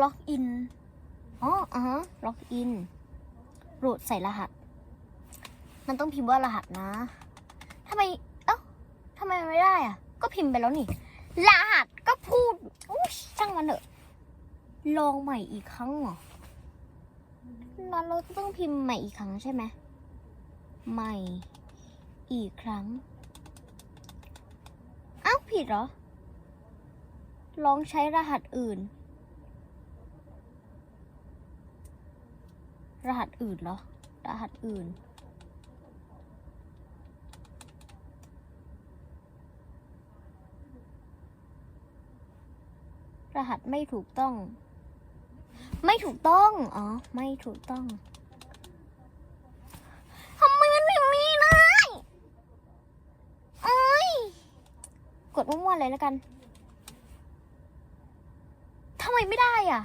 ล็อกอิน อ๋ออ่าฮะล็อกอิน รูดใส่รหัส มันต้องพิมพ์ว่ารหัสนะทำไม เอ้าทำไมมันไม่ได้อะ ก็พิมพ์ไปแล้วนี่ รหัสก็พูดอุ๊ยช่างมันเถอะ ลองใหม่อีกครั้งเหรอแล้วเราต้องพิมพ์ใหม่อีกครั้งใช่ไหม ใหม่อีกครั้งเอ้าผิดเหรอ ลองใช้รหัสอื่น รหัสอื่นเหรอ รหัสอื่น รหัสไม่ถูกต้อง ไม่ถูกต้อง อ๋อ ไม่ถูกต้องทำไมมันไม่มีเลยเอ้ย กดมั่วๆเลยแล้วกันทำไมไม่ได้อะ